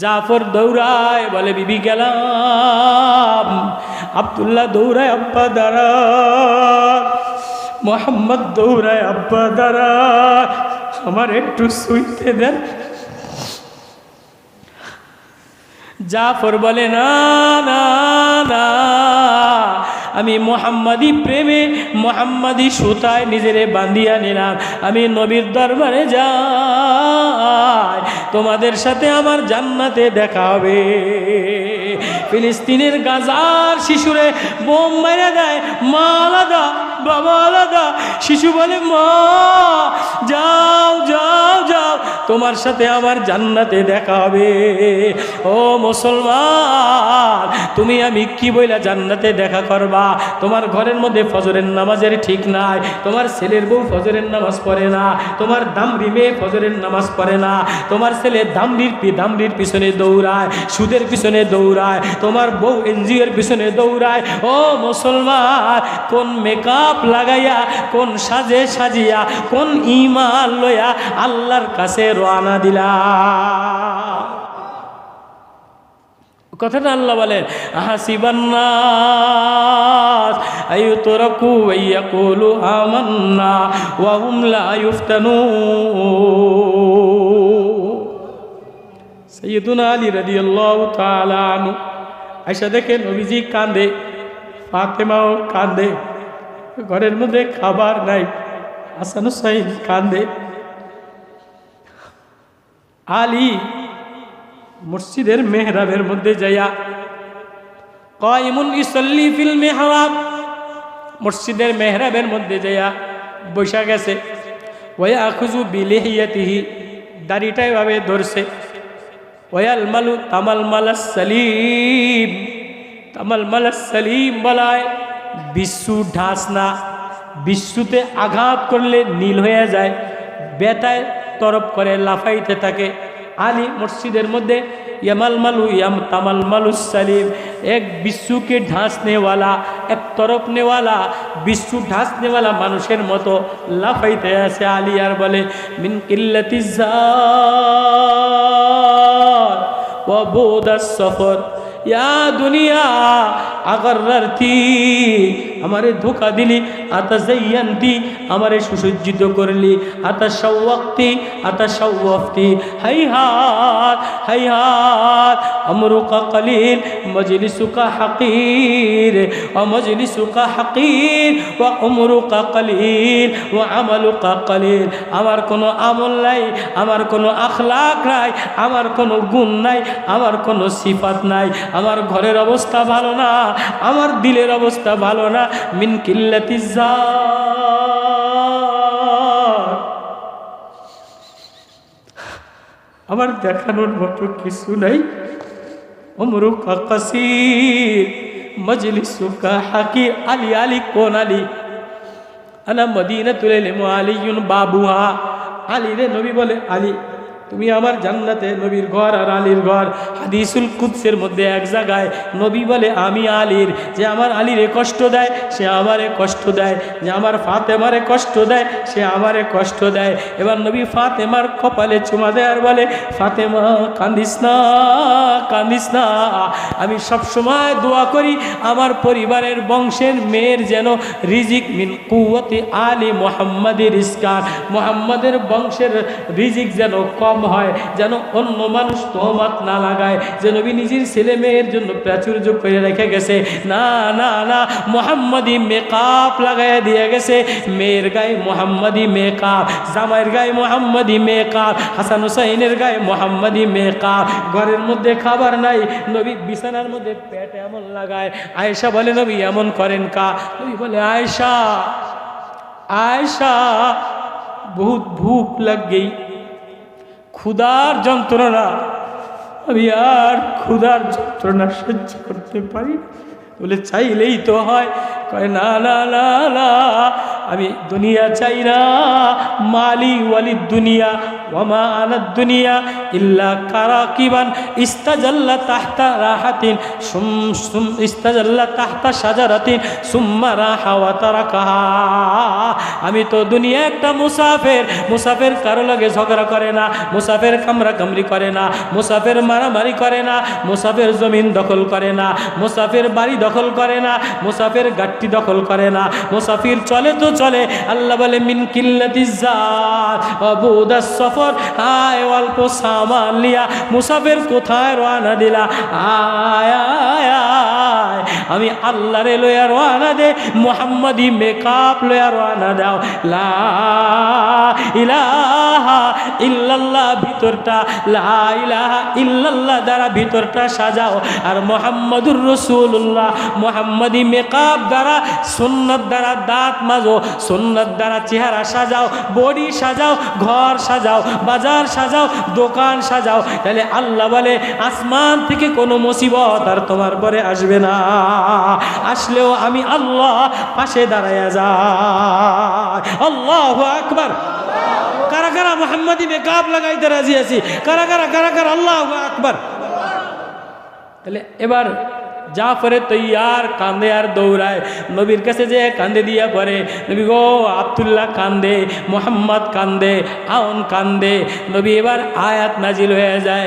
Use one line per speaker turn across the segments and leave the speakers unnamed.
জাফর দৌড়ায়, বলে, বিবি, গেলাম। আবদুল্লাহ দৌড়ায়, আব্বা, দাঁড়া। মোহাম্মদ দৌড়ায়, আব্বা, দাঁড়া। আমার একটু শুইতে দেন। জাফর বলে, না না না। আমি মোহাম্মদী প্রেমে, মোহাম্মদী সুতায় নিজেরে বান্ধিয়া নিলাম। আমি নবীর দরবারে যাই, তোমাদের সাথে আমার জান্নাতে দেখা হবে। ফিলিস্তিনের গাজার শিশুরে বোম মেরে দেয়, মা আলাদা, বাবা আলাদা। শিশু বলে, মা, যাও যাও যাও। তোমার সাথে আমার জান্নাতে দেখা হবে। ও মুসলমান, তুমি আমি কি বইলা জান্নাতে দেখা করবা? তোমার ঘরের মধ্যে ফজরের নামাজের ঠিক নাই, তোমার ছেলের বউ ফজরের নামাজ পড়ে না, তোমার দামরি মেয়ে ফজরের নামাজ পড়ে না, তোমার ছেলে দামরির দামরির পিছনে দৌড়ায়, সুদের পিছনে দৌড়ায়, তোমার বউ এনজিওর পিছনে দৌড়ায়। ও মুসলমান, কোন মেকআপ লাগাইয়া, কোন সাজে সাজিয়া, কোন ইমান লয়া আল্লাহর কাছে রওনা দিলা। কথাটা আল্লাহ বলেন, হাসিবান্নাস ওয়া দেখে নবীজি কান্দে ফাতেমাও কান্দে ঘরের মধ্যে খাবার নাই হাসান হুসাইন কান্দে আলী মসজিদের মেহরাবের মধ্যে যাইয়া কয়মুন ইসল্লি ফিল মেহরাব মসজিদের মেহরাবের মধ্যে যাইয়া বৈশা গেছে। ওয়া আখুজু বিলেহিয়াতিহি, দাড়িটা এভাবে ধরছে। ওয়াল মালু তামাল মালাস সালিম, তামাল মালাস সালিম বলায় বিশ্বু ঢাসনা বিশ্বুতে আঘাত করলে নীল হয়ে যায়, বেতায় তরফ করে লাফাইতে থাকে। আলী মসজিদের মধ্যে ইয়ামাল মালু ইয়াম তামাল মালু সালিম, এক বিশ্বকে ঢাঁসনেওয়ালা এক তরফ নেওয়ালা বিশ্ব ঢাঁসনেওয়ালা মানুষের মতো লাফাইতে আসে আলী আর বলে, মিন কিল্লাতি সফর, ইয়া দুনিয়া আগর আমার ধোকা দিলি আতা জাইয়ান্তি আমারে সুসজ্জিত করলি। আতা শাওয়াক্তি আতা শাওয়াফতি হাই হাত হাই হাত আমরুকা কলিল, মজলিসুকা হাকির ও মজলিসুকা হাকির ও আমরুকা কলিল ও আমালুকা কলিল। আমার কোনো আমল নাই, আমার কোনো আখলাক নাই, আমার কোনো গুণ নাই, আমার কোনো সিফাত নাই। আমার ঘরের অবস্থা ভালো না, আমার দিলের অবস্থা ভালো না। মিন আমার দেখানোর মতো কিছু নাই। অমরুকা কাসির মজলিসুকা হাকি, আলী আলী কোন আলী? আনা মদিনা তুলে আলিউন বাবুহা। আলী রে নবী বলে আলী। তুমি আমার জান্নাতে নবীর ঘর আর আলীর ঘর। হাদিসুল কুৎসের মধ্যে এক জায়গায় নবী বলে, আমি আলীর। যে আমার আলীরে কষ্ট দেয়, সে আমারে কষ্ট দেয়। যে আমার ফাতেমারে কষ্ট দেয়, সে আমারে কষ্ট দেয়। এবার নবী ফাতেমার কপালে চুমা দেয় আর বলে, ফাতেমা, কান্দিস না কান্দিস না। আমি সবসময় দোয়া করি, আমার পরিবারের বংশের মেয়ের যেন রিজিক মিন কুয়তে আলী মোহাম্মদের ইস্কার। মোহাম্মদের বংশের রিজিক যেন কম হয়, যেন অন্য মানুষ তোহমাত না লাগায়, যে নবী নিজের ছেলে মেয়ের জন্য প্রাচুর্য করে রেখে গেছে। না না না, মোহাম্মদী মেকআপ লাগাই দিয়ে গেছে। মেয়ের গায়ে মোহাম্মদী মেকআপ, জামাইয়ের গায়ে মোহাম্মদী মেকআপ, হাসান হুসাইনের গায়ে মোহাম্মদী মেকআপ। ঘরের মধ্যে খাবার নাই, নবী বিছানার মধ্যে পেট এমন লাগায়, আয়েশা বলে, নবী, এমন করেন কা? নবী বলে, আয়েশা আয়েশা, বহুত ভুক লাগ গই ক্ষুধার যন্ত্রণা। আমি আর ক্ষুধার যন্ত্রণা সহ্য করতে পারি বলে, চাইলেই তো হয়। কয়, না না না না, আমি দুনিয়া চাই না। মালি ওয়ালি দুনিয়া ওয়ামা আনাদ দুনিয়া ইল্লা কারাকিবান ইস্তাজাল্লা তাহতা রাহাতিন, সুম সুম, ইস্তাজাল্লা তাহতা সাজারাতিন, সুম্মা রাহা ওয়া তারাকাহা। আমি তো দুনিয়া একটা মুসাফের মুসাফের কারও লাগে ঝগড়া করে না, মুসাফের কামরা কামরি করে না, মুসাফের মারামারি করে না, মুসাফের জমিন দখল করে না, মুসাফির বাড়ি দখল করে না, মুসাফির গাট্টি দখল করে না, মুসাফির চলে তো চলে, আল্লাহ বলে, মিন কিল্লাতি জাত অবুদা সফর আয় অল্প সামান লিয়া মুসাফির কোথায় রানা দিলা? আয় আয়। আমি আল্লাহরে লয়া রওনা দে, মোহাম্মদি মেকআপ লয়া রওনা দাও। লা ইলাহা ভিতরটা, লা ইলাহা ইল্লাল্লাহ দ্বারা ভিতরটা সাজাও। আর মোহাম্মদুর রসুল্লাহ মোহাম্মদি মেকআপ দ্বারা, সুন্নত দ্বারা দাঁত মাজো, সুন্নত দ্বারা চেহারা সাজাও বডি সাজাও, ঘর সাজাও, বাজার সাজাও, দোকান সাজাও। তাহলে আল্লাহ বলে, আসমান থেকে কোনো মুসিবত আর তোমার পরে আসবে না। আসলেও আমি আল্লাহ পাশে দাঁড়াইয়া যা আল্লাহ আকবার। কারা কারা মোহাম্মদী মেকআপ লাগাইতে রাজি আছি? কারা কারা কারা কারা? আল্লাহ আকবার। তাহলে এবার জাফরে তৈয়ার কান্দে আর দৌড়ায়। নবীর কাছে যে কান্দে দিয়া পরে নবী গো, আবদুল্লাহ কান্দে, মোহাম্মদ কান্দে, আউন কান্দে। নবী এবার আয়াত নাজিল হয়ে যায়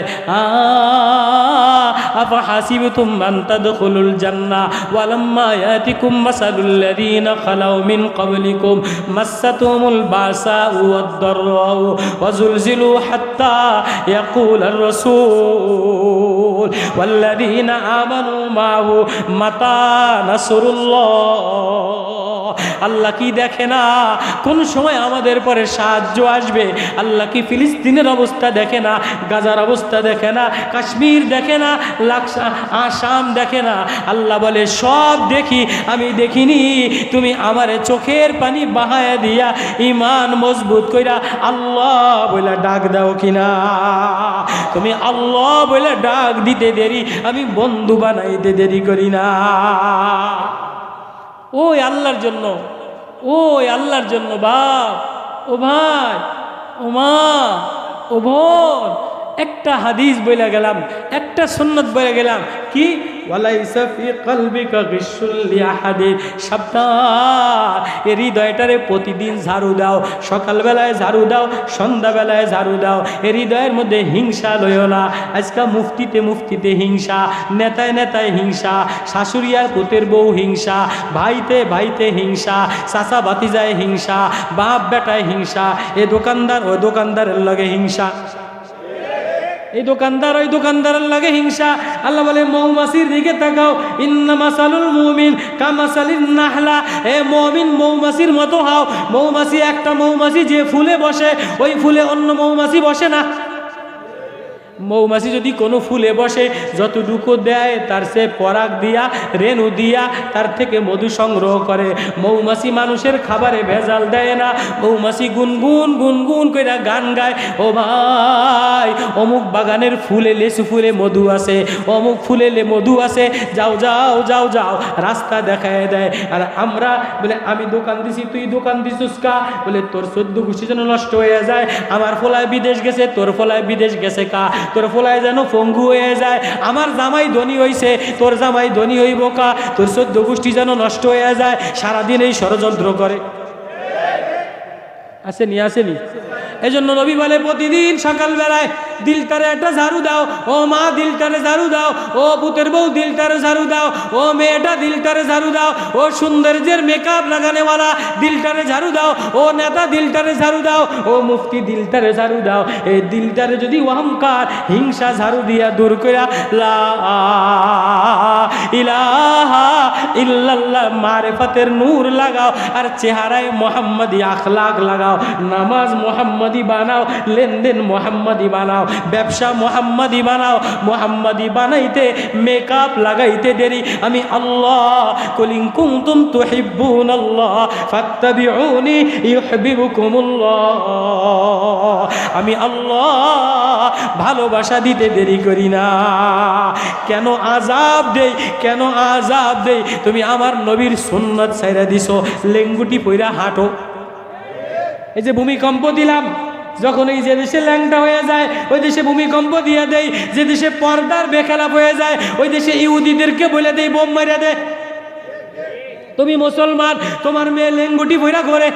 আফা হাসিব তুম তাদখুলুল জান্নাহ ওয়ালাম্মা ইয়াতিকুম মাসালুল্লাযীনা খালাউ মিন ক্বাবলিকুম, মাসাতুমুল বাসা ওয়াদ-দাররাউ ওয়াজুলজিলু হাত্তা ইয়াকুলার রাসূল। ওয়াল্লাযীনা আমানু মাহু মাতা নাসরুল্লাহ। আল্লাহ কি দেখে না? কোন সময় আমাদের পরে সাহায্য আসবে? আল্লাহ কি ফিলিস্তিনের অবস্থা দেখে না? গাজার অবস্থা দেখে না? কাশ্মীর দেখে না? লাকসা, আসাম দেখে না? আল্লাহ বলে, সব দেখি, আমি দেখিনি। তুমি আমার চোখের পানি বাহায়া দিয়া ইমান মজবুত কইরা আল্লাহ বলে ডাক দাও কিনা? তুমি আল্লাহ বলে ডাক দিতে দেরি, আমি বন্ধু বানাইতে দেরি করি না। ওই আল্লাহর জন্য, ওই আল্লাহর জন্য বাপ, ও ভাই, ও মা, ও বোন, একটা হাদিস বলে গেলাম, একটা সন্ন্যত বলে গেলাম, কি? হৃদয়টারে প্রতিদিন ঝাড়ু দাও, সকালবেলায় ঝাড়ু দাও, সন্ধ্যাবেলায় ঝাড়ু দাও। এ হৃদয়ের মধ্যে হিংসা লইও না। আজকা মুফতিতে মুফতিতে হিংসা, নেতায় নেতায় হিংসা, শাশুড়ি আর পুতের বউ হিংসা, ভাইতে ভাইতে হিংসা, চাচা বাতিজায় হিংসা, বাপ বেটায় হিংসা, এ দোকানদার ও দোকানদারের লগে হিংসা। এই দোকানদার, ওই দোকানদারের লাগে হিংসা। আল্লাহ বলে, মৌমাছির দিকে তাকাও। ইন্না মাসালুল মুমিন কামাসালিন নাহলা। এ মমিন মৌমাছির মতো হাও। মৌমাছি একটা মৌমাছি যে ফুলে বসে, ওই ফুলে অন্য মৌমাছি বসে না। মৌমাছি যদি কোনো ফুলে বসে, যতটুকু দেয়, তার সে পরাগ দিয়া, রেণু দিয়া, তার থেকে মধু সংগ্রহ করে। মৌমাছি মানুষের খাবারে ভেজাল দেয় না। মৌমাছি গুনগুন গুনগুন করে গান গায়। ও ভাই! অমুক বাগানের ফুলে লেসু ফুলে মধু আছে অমুক ফুলে লে মধু আছে যাও যাও যাও যাও, রাস্তা দেখায় দেয়। আর আমরা বলে, আমি দোকান দিছি, তুই দোকান দিছিস কা? বলে, তোর চোদ্দ ঘুষি যেন নষ্ট হয়ে যায়, আমার ফলায় বিদেশ গেছে, তোর ফলায় বিদেশ গেছে কা? তোর ফলায় যেন পঙ্গু হয়ে যায়, আমার জামাই ধনী হইছে, তোর জামাই ধনী হইব কা? তোর চোদ্দ গোষ্ঠী যেন নষ্ট হয়ে যায়। সারাদিন এই ষড়যন্ত্র করে। আসেনি আসেনি। এই জন্য রবি বলে, প্রতিদিন সকালবেলায় দিলটারে একটা ঝাড়ু দাও। ও মা দিলটারে ঝাড়ু দাও। ও পুতের বউ দিলটারে ঝাড়ু দাও। ও মেয়েটা দিলটারে ঝাড়ু দাও। ও সৌন্দর্যের মেকআপ লাগানেওয়ালা দিলটারে ঝাড়ু দাও। ও নেতা দিলটারে ঝাড়ু দাও। ও মুফতি দিলটারে ঝাড়ু দাও। এই দিলটারে যদি অহংকার, হিংসা ঝাড়ু দিয়া দূর করা লা ইলাহা ইল্লাল্লাহ, মারেফাতের নূর লাগাও। আর চেহারায় মোহাম্মদি আখলাক লাগাও। নামাজ মোহাম্মদি বানাও, লেনদেন মোহাম্মদি বানাও। ব্যবসা মোহাম্মদি বানাও, মোহাম্মদি বানাইতে মেকআপ লাগাইতে দেরি। আমি আল্লাহ কলিং কুমতুম তুহিব্বুন আল্লাহ ফাত্তাবিউনি ইউহিব্বুকুমুল্লাহ। আমি আল্লাহ ভালোবাসা দিতে দেরি করি না। কেন আজাব দেই? কেন আজাব দেই? তুমি আমার নবীর সুন্নত ছাইরা দিছো, লেঙ্গুটি পইরা হাঁটো। এই যে ভূমিকম্প দিলাম। যখন এই যে দেশে ল্যাংটা হয়ে যায়, ওই দেশে ভূমিকম্প দিয়ে দেয়, যে দেশে পর্দার বেখেলাপ হয়ে যায়, ওই দেশে ইহুদিদেরকে বলে দেয়, বোম মারিয়া দেয় তুমি মুসলমান, তোমার মেয়ে লেঙ্গুটি বইরা করে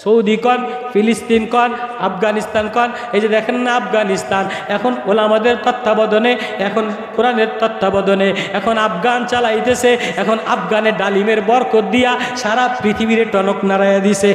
সৌদি কন ফিলিস্তিন কন আফগানিস্তান কন এই যে দেখেন না আফগানিস্তান, এখন ওলামাদের তত্ত্বাবধানে, এখন কোরআনের তত্ত্বাবধানে, এখন আফগান চালাইতেছে, এখন আফগানের ডালিমের বরকত দিয়া সারা পৃথিবীর টনক নাড়াইয়া দিছে।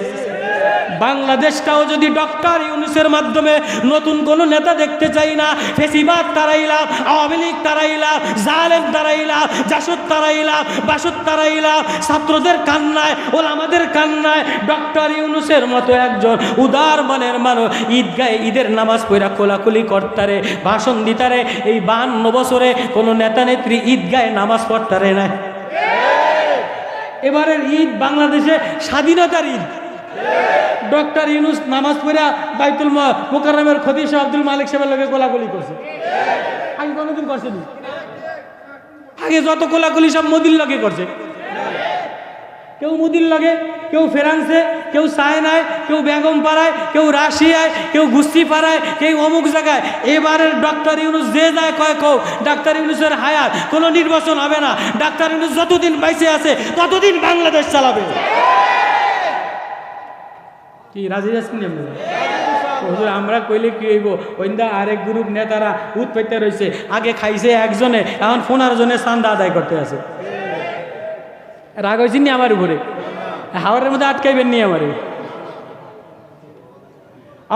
বাংলাদেশটাও যদি ডক্টর ইউনুসের মাধ্যমে নতুন কোন নেতা দেখতে চাই না, ফেসিবাদ তারাইলাম আওয়ামী লীগ তারাইলাম জালেম তারাইলাম জাসুদ তারাইলাম বাসুদ তারাইলাম ছাত্রদের কান্নায়, ওলামাদের কান্নায় ডক্টর ইউনুসের মতো একজন উদার মনের মানুষ ঈদগায় ঈদের নামাজ পড়া কোলাকুলি কর্তারে, ভাষণ দিতারে, এই বান্ন বছরে কোনো নেতা নেত্রী ঈদগায় নামাজ পড়তারে না। এবারের ঈদ বাংলাদেশে স্বাধীনতার ঈদ। ডক্টর ইউনুস নামাজ পড়া বাইতুল মোকাররমের খতিশ আব্দুল মালিক সাহেবের লগে কোলাকুলি করছে। আগে কোনোদিন করছেনি। আগে যত কোলাকুলি সব মোদির লগে করছে। কেউ মুদির লগে, কেউ ফ্রান্সে, কেউ চায়নায় কেউ বেগম পাড়ায়, কেউ রাশিয়ায়, কেউ গুস্তি পাড়ায়, কেউ অমুক জায়গায়। এবারের ডক্টর ইউনুস যে যায় কয় কৌ ডাক্তার ইউনুসের হায়াত কোনো নির্বাচন হবে না। ডাক্তার ইউনুস যতদিন বাইসে আছে, ততদিন বাংলাদেশ চালাবে। কি, রাজি যাচ্ছেন আপনারা? হুজুর, আমরা কইলে কি হইব? ওইন্দা আরেক গ্রুপ নেতারা উৎপত্তি রয়েছে আগে খাইছে একজনে, এখন পনেরো জনে চান্দা আদায় করতে আছে। রাগ হয়েছেন নি আমার উপরে? হাওয়ারের মধ্যে আটকাইবেন নি আমারে?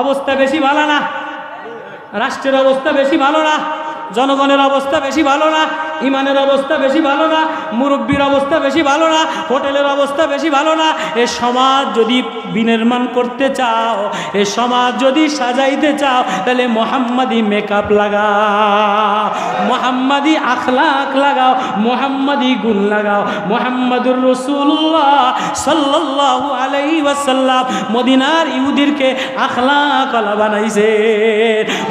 অবস্থা বেশি ভালো না। রাষ্ট্রের অবস্থা বেশি ভালো না। জনগণের অবস্থা বেশি ভালো না। ইমানের অবস্থা বেশি ভালো না, মুরব্বীর অবস্থা বেশি ভালো না, হোটেলের অবস্থা বেশি ভালো না, এ সমাজ যদি বিনির্মাণ করতে চাও, এ সমাজ যদি সাজাইতে চাও, তাহলে মোহাম্মদি মেকআপ লাগাও, মোহাম্মদি আখলাক লাগাও, মোহাম্মদি গুণ লাগাও, মোহাম্মদুর রসুল্লাহ সাল্লাল্লাহু আলাই ওয়াসাল্লাম মদিনার ইহুদিরকে আখলাক কলা বানাইছে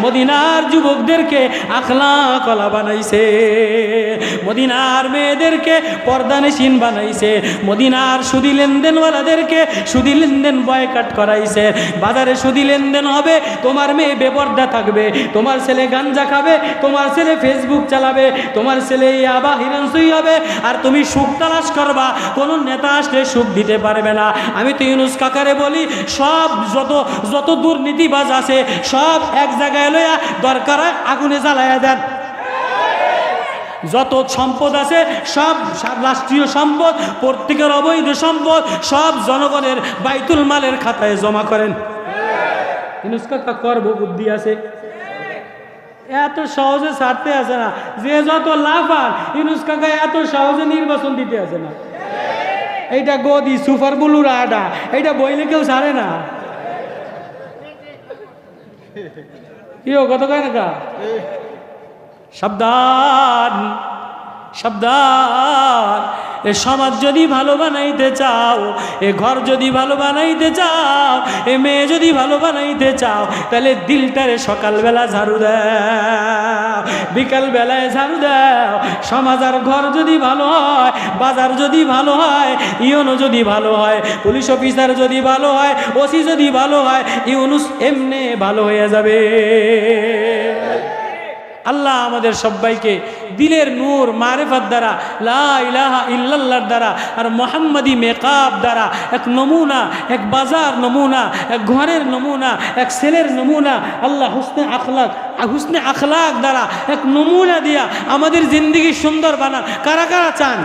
মদিনার যুবকদেরকে আখলাক কলা বানাইছে মদিনার মেয়েদেরকে পর্দানেশীন বানাইছে। মদিনার সুদি লেনদেনওয়ালাদেরকে সুদি লেনদেন বয়কাট করাইছে। বাজারে সুদি লেনদেন হবে, তোমার মেয়ে বেপর্দা থাকবে, তোমার ছেলে গাঞ্জা খাবে, তোমার ছেলে ফেসবুক চালাবে, তোমার ছেলে আবা হিরেন্সই হবে, আর তুমি সুখ তালাশ করবা। কোনো নেতা আসলে সুখ দিতে পারবে না। আমি তো ইউনুস কাকারে বলি, সব যত যত দুর্নীতিবাজ আছে, সব এক জায়গায় লইয়া দরকার হয় আগুনে জ্বালাইয়া দেন। যত সম্পদ আছে, সব রাষ্ট্রীয় সম্পদ, প্রত্যেকের অবৈধ সম্পদ, সব জনগণের বাইতুল মালের খাতায় জমা করেন। করব বুদ্ধি আছে? এত সহজে ছাড়তে আসে না। যে যত লাভ ইনুস কাকা এত সহজে নির্বাচন দিতে আসে না। এইটা গদি, সুপার বুলুর আডা এইটা বইলে কেউ ছাড়ে না। কি কত কয় না কা? সাবধান সাবধান। এ সমাজ যদি ভালো বানাইতে চাও, এ ঘর যদি ভালো বানাইতে চাও, এ মেয়ে যদি ভালো বানাইতে চাও, তাহলে দিলটারে সকালবেলা ঝাড়ু দাও, বিকালবেলায় ঝাড়ু দাও। সমাজ আর ঘর যদি ভালো হয়, বাজার যদি ভালো হয়, ইউনো যদি ভালো হয়, পুলিশ অফিসার যদি ভালো হয়, ওসি যদি ভালো হয়, ইউনুস এমনে ভালো হয়ে যাবে। আল্লাহ আমাদের সবাইকে দিলের নূর, মারেফাত দ্বারা, লা ইলাহা ইল্লাল্লাহর দ্বারা, আর মোহাম্মদী মেকআপ দ্বারা, এক নমুনা, এক বাজার নমুনা, এক ঘরের নমুনা, এক ছেলের নমুনা, আল্লাহ হুসনে আখলাক হুসনে আখলাক দ্বারা এক নমুনা দিয়া আমাদের জিন্দগি সুন্দর বানান। কারা কারা চান?